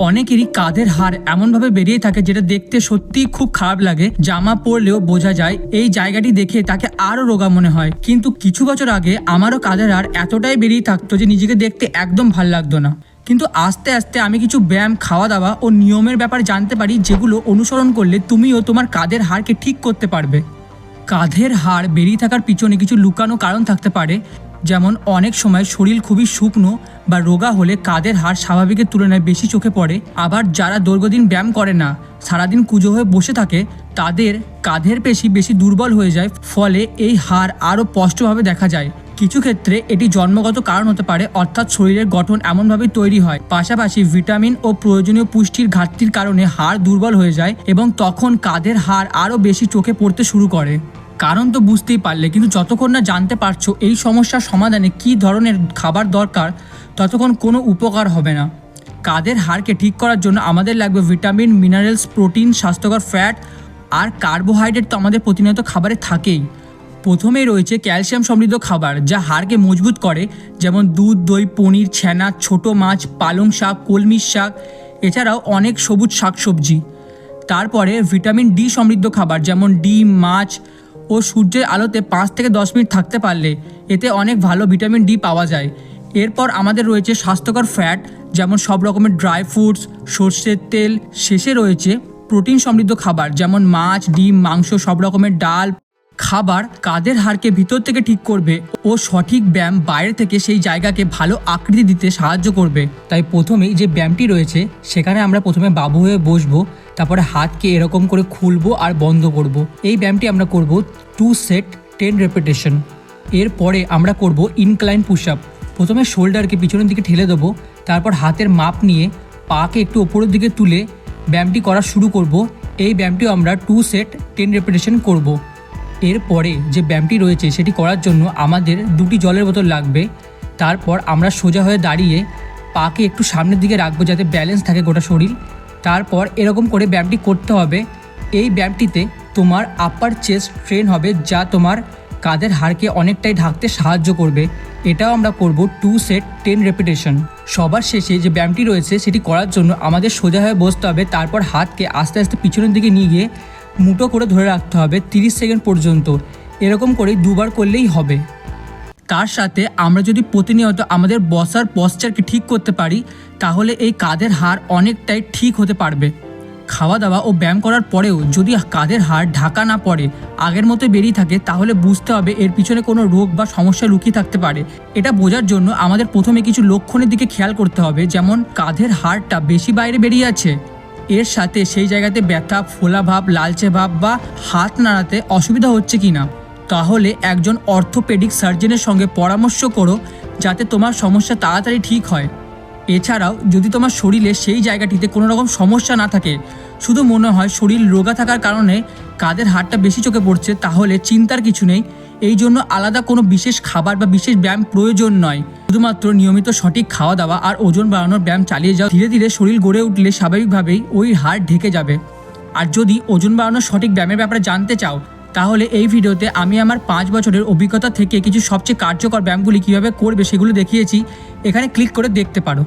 অনেকেরই কাঁধের হাড় এমনভাবে বেরিয়ে থাকে যেটা দেখতে সত্যিই খুব খারাপ লাগে। জামা পরলেও বোঝা যায় এই জায়গাটি দেখে তাকে আরও রোগা মনে হয়। কিন্তু কিছু বছর আগে আমারও কাঁধের হার এতটাই বেরিয়ে থাকতো যে নিজেকে দেখতে একদম ভালো লাগতো না। কিন্তু আস্তে আস্তে আমি কিছু ব্যায়াম খাওয়া দাওয়া ও নিয়মের ব্যাপারে জানতে পারি যেগুলো অনুসরণ করলে তুমিও তোমার কাঁধের হাড়কে ঠিক করতে পারবে। কাঁধের হাড় বেরিয়ে থাকার পিছনে কিছু লুকানো কারণ থাকতে পারে। যেমন অনেক সময় শরীর খুবই শুকনো বা রোগা হলে কাদের হাড় স্বাভাবিকের তুলনায় বেশি চোখে পড়ে। আবার যারা দীর্ঘদিন ব্যায়াম করে না, সারাদিন কুজো হয়ে বসে থাকে, তাদের কাঁধের পেশি বেশি দুর্বল হয়ে যায়, ফলে এই হাড় আরও স্পষ্টভাবে দেখা যায়। কিছু ক্ষেত্রে এটি জন্মগত কারণ হতে পারে, অর্থাৎ শরীরের গঠন এমনভাবে তৈরি হয়। পাশাপাশি ভিটামিন ও প্রয়োজনীয় পুষ্টির ঘাটতির কারণে হাড় দুর্বল হয়ে যায় এবং তখন কাঁধের হাড় আরও বেশি চোখে পড়তে শুরু করে। কারণ তো বুঝতেই পারলে, কিন্তু যতক্ষণ না জানতে পারছ এই সমস্যার সমাধানে কী ধরনের খাবার দরকার, ততক্ষণ কোনো উপকার হবে না। কাদের হাড়কে ঠিক করার জন্য আমাদের লাগবে ভিটামিন, মিনারেলস, প্রোটিন, স্বাস্থ্যকর ফ্যাট আর কার্বোহাইড্রেট তো আমাদের প্রতিনিয়ত খাবারে থাকেই। প্রথমেই রয়েছে ক্যালসিয়াম সমৃদ্ধ খাবার যা হাড়কে মজবুত করে, যেমন দুধ, দই, পনির, ছানা, ছোট মাছ, পালং শাক, কলমির শাক, এছাড়াও অনেক সবুজ শাকসবজি। তারপরে ভিটামিন ডি সমৃদ্ধ খাবার, যেমন ডিম, মাছ ও সূর্যের আলোতে পাঁচ থেকে দশ মিনিট থাকতে পারলে এতে অনেক ভালো ভিটামিন ডি পাওয়া যায়। এরপর আমাদের রয়েছে স্বাস্থ্যকর ফ্যাট, যেমন সব রকমের ড্রাই ফ্রুটস, সর্ষের তেল। শেষে রয়েছে প্রোটিন সমৃদ্ধ খাবার, যেমন মাছ, ডিম, মাংস, সব রকমের ডাল। খাবার কাদের হাড়কে ভিতর থেকে ঠিক করবে ও সঠিক ব্যায়াম বাইরে থেকে সেই জায়গাকে ভালো আকৃতি দিতে সাহায্য করবে। তাই প্রথমেই যে ব্যায়ামটি রয়েছে, সেখানে আমরা প্রথমে বাবু হয়ে বসবো, তারপরে হাতকে এরকম করে খুলবো আর বন্ধ করব। এই ব্যায়ামটি আমরা করব টু সেট টেন রেপিটেশন এরপরে আমরা করব ইনক্লাইন পুশ আপ প্রথমে শোল্ডারকে পিছনের দিকে ঠেলে দেবো, তারপর হাতের মাপ নিয়ে পাকে একটু ওপরের দিকে তুলে ব্যায়ামটি করা শুরু করব। এই ব্যায়ামটিও আমরা টু সেট টেন রেপিটেশন করব। এরপরে যে ব্যায়ামটি রয়েছে সেটি করার জন্য আমাদের দুটি জলের বোতল লাগবে। তারপর আমরা সোজা হয়ে দাঁড়িয়ে পাকে একটু সামনের দিকে রাখব যাতে ব্যালেন্স থাকে গোটা শরীর। তারপর এরকম করে ব্যায়ামটি করতে হবে। এই ব্যায়ামটিতে তোমার আপার চেস্ট ট্রেন হবে যা তোমার কাঁধের হাড়কে অনেকটাই ঢাকতে সাহায্য করবে। এটাও আমরা করব টু সেট টেন রেপিটেশন সবার শেষে যে ব্যায়ামটি রয়েছে সেটি করার জন্য আমাদের সোজা হয়ে বসতে হবে। তারপর হাতকে আস্তে আস্তে পিছনের দিকে নিয়ে গিয়ে মুটো করে ধরে রাখতে হবে তিরিশ সেকেন্ড পর্যন্ত। এরকম করে দুবার করলেই হবে। তার সাথে আমরা যদি প্রতিনিয়ত আমাদের বসার পশ্চারকে ঠিক করতে পারি, তাহলে এই কাঁধের হাড় অনেকটাই ঠিক হতে পারবে। খাওয়া দাওয়া ও ব্যায়াম করার পরেও যদি কাঁধের হাড় ঢাকা না পড়ে, আগের মতো বেরিয়ে থাকে, তাহলে বুঝতে হবে এর পিছনে কোনো রোগ বা সমস্যা লুকিয়ে থাকতে পারে। এটা বোঝার জন্য আমাদের প্রথমে কিছু লক্ষণের দিকে খেয়াল করতে হবে, যেমন কাঁধের হাড়টা বেশি বাইরে বেরিয়ে আছে। এর সাথে সেই জায়গাতে ব্যথা, ফোলা ভাব, লালচে ভাব বা হাত নাড়াতে অসুবিধা হচ্ছে কি না তাহলে একজন অর্থোপেডিক সার্জনের সঙ্গে পরামর্শ করো, যাতে তোমার সমস্যা তাড়াতাড়ি ঠিক হয়। এছাড়াও, যদি তোমার শরীরে সেই জায়গাটিতে কোনো রকম সমস্যা না থাকে, শুধু মনে হয় শরীর রোগা থাকার কারণে কাদের হাড়টা বেশি চোখে পড়ছে, তাহলে চিন্তার কিছু নেই। এই জন্য আলাদা কোনো বিশেষ খাবার বা বিশেষ ব্যায়াম প্রয়োজন নয়। শুধুমাত্র নিয়মিত সঠিক খাওয়া দাওয়া আর ওজন বাড়ানোর ব্যায়াম চালিয়ে যাও। ধীরে ধীরে শরীর গড়ে উঠলে স্বাভাবিকভাবেই ওই হাড় ঢেকে যাবে। আর যদি ওজন বাড়ানোর সঠিক ব্যায়ামের ব্যাপারে জানতে চাও, তাহলে এই ভিডিওতে আমি আমার পাঁচ বছরের অভিজ্ঞতা থেকে কিছু সবচেয়ে কার্যকর ব্যায়ামগুলি কীভাবে করবে সেগুলো দেখিয়েছি। এখানে ক্লিক করে দেখতে পারো।